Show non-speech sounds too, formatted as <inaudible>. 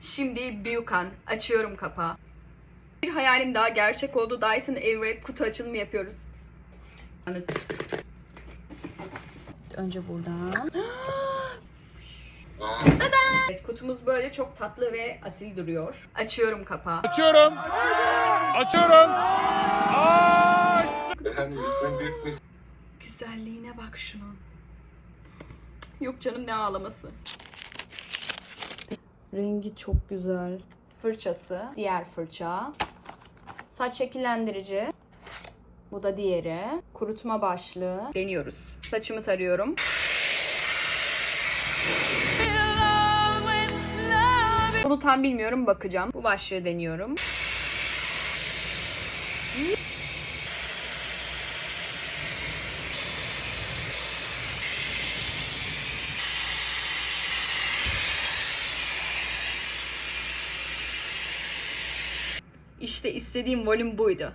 Şimdi Büyükan. Açıyorum kapağı. Bir hayalim daha gerçek oldu. Dyson Airwrap kutu açılımı yapıyoruz. Önce buradan. <gasps> Evet, kutumuz böyle çok tatlı ve asil duruyor. Açıyorum kapağı. Açıyorum. Açıyorum. Aç. Güzelliğine bak şunun. Yok canım ne ağlaması. Rengi çok güzel. Fırçası, diğer fırça. Saç şekillendirici. Bu da diğeri. Kurutma başlığı. Deniyoruz. Saçımı tarıyorum. Bunu tam bilmiyorum bakacağım. Bu başlığı deniyorum. İşte istediğim volüm buydu.